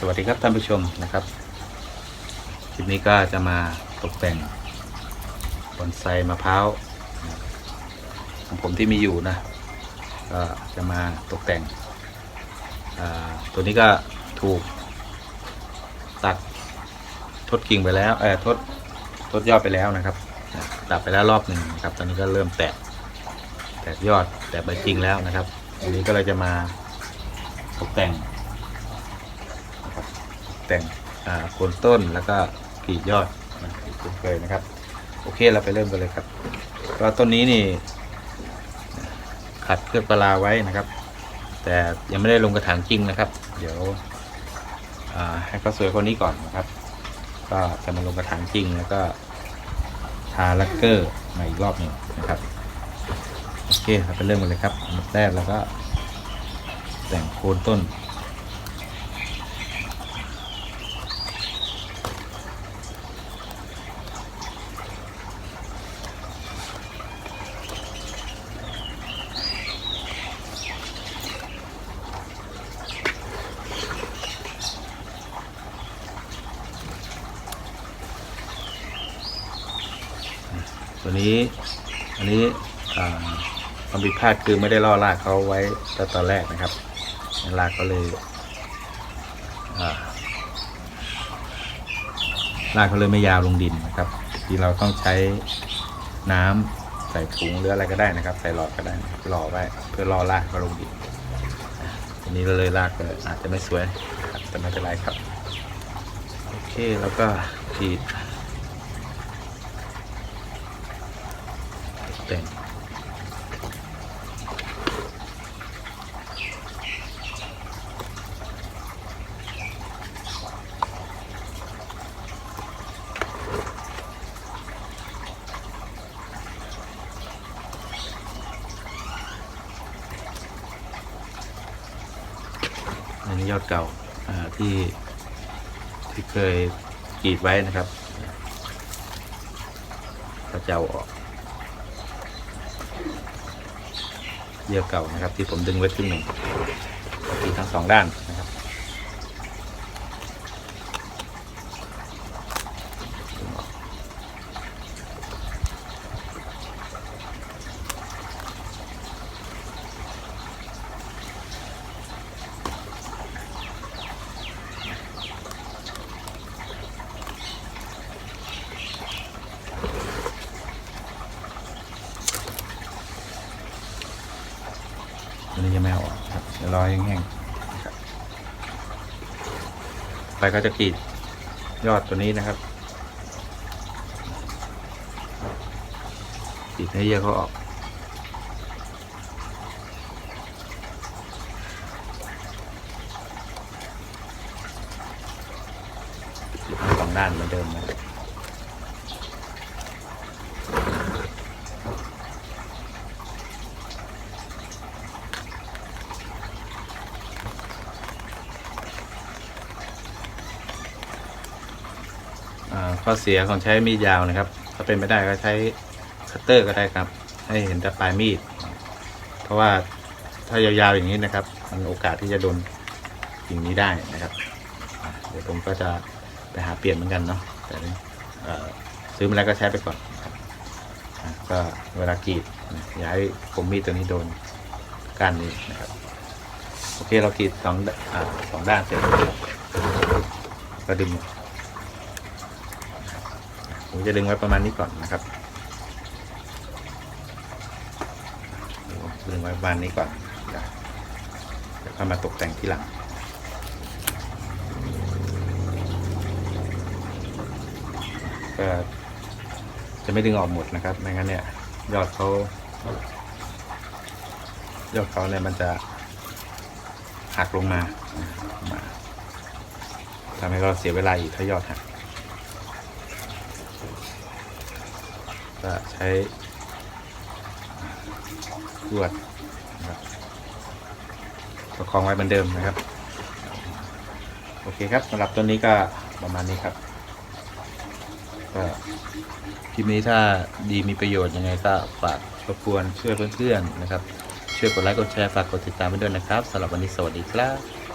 สวัสดีครับท่านผู้ชมนะครับ คลิปนี้ก็จะมาตกแต่งบอนไซมะพร้าวของผมที่มีอยู่นะ ก็จะมาตกแต่ง ตัวนี้ก็ถูกตัดทดกิ่งไปแล้วเออทดทดยอดไปแล้วนะครับ ตัดไปแล้วรอบหนึ่งนะครับ ตอนนี้ก็เริ่มแตกแตกยอดแตกใบจริงแล้วนะครับ อันนี้ก็เลยจะมาตกแต่ง แต่งโคนต้นแล้วก็กรีดยอดนะคุ้นเคยนะครับ โอเคเราไปเริ่มกันเลยครับก็ต้นนี้นี่ ขัดเคลือบปลาไว้นะครับ แต่ยังไม่ได้ลงกระถางจริงนะครับ เดี๋ยวให้เขาสวยคนนี้ก่อนนะครับ ก็จะมาลงกระถางจริงแล้วก็ทาลักเกอร์ใหม่อีกรอบหนึ่งนะครับโอเคเราไปเริ่มกันเลยครับอันดับแรกแล้วก็แต่งโคนต้น ตัวนี้ อันนี้ความผิดพลาดคือไม่ได้ล่อรากเขาไว้ตั้งตอนแรกนะครับรากก็เลยอ่ารากเขาเลยไม่ยาวลงดินนะครับที่เราต้องใช้น้ำใส่ถุงหรืออะไรก็ได้นะครับ ใส่หลอดก็ได้หล่อไว้เพื่อล่อรากเขาลงดินอันนี้เราเลยรากก็อาจจะไม่สวยแต่ไม่เป็นไรครับ โอเคแล้วก็ขีด แตงอันนี้ยอดเก่าอ่าที่ที่เคยกรีดไว้นะครับก็จะเอาออก เยื่อเก่านะครับ ที่ผมดึงไว้ขึ้นหนึ่งตีทั้งสองด้านนะครับดึงออกตัวนี้จะ ไม่ออกครับเดี๋ยวรอแห้งๆไปก็จะกรีดยอดตัวนี้นะครับกรีดให้เยื่อเขาออกกรีดทั้งสองด้านเหมือนเดิมนะครับ อ่า ข้อเสียของใช้มีดยาวนะครับ ถ้าเป็นไม่ได้ก็ใช้คัตเตอร์ก็ได้ครับ ให้เห็นแต่ปลายมีด เพราะว่าถ้ายาวๆอย่างนี้นะครับ มันโอกาสที่จะโดนสิ่งนี้ได้นะครับ เดี๋ยวผมก็จะไปหาเปลี่ยนเหมือนกันเนาะแต่ซื้อมาแล้วก็ใช้ไปก่อนก็เวลากรีดอย่าให้ผมมีดตัวนี้โดนก้านนี้นะครับโอเคเรากรีดสองอสองด้านเสร็จก็ดึง ผมจะดึงไว้ประมาณนี้ก่อนนะครับดึงไว้ประมาณนี้ก่อนนะเดี๋ยวค่อยมาตกแต่งทีหลังก็จะไม่ดึงออกหมดนะครับไม่งั้นเนี่ย ยอดเขายอดเขาเนี่ยมันจะหักลงมาทำให้เราเสียเวลาอีกถ้ายอดหัก ก็ใช้ลวดนะครับประคองไว้เหมือนเดิมนะครับ โอเคครับสำหรับตัวนี้ก็ประมาณนี้ครับก็คลิปนี้ถ้าดีมีประโยชน์ยังไงก็ฝากรบกวนช่วยเพื่อนๆนะครับ ช่วยกดไลค์กดแชร์ฝากกดติดตามไปด้วยนะครับสำหรับวันนี้สวัสดีครับ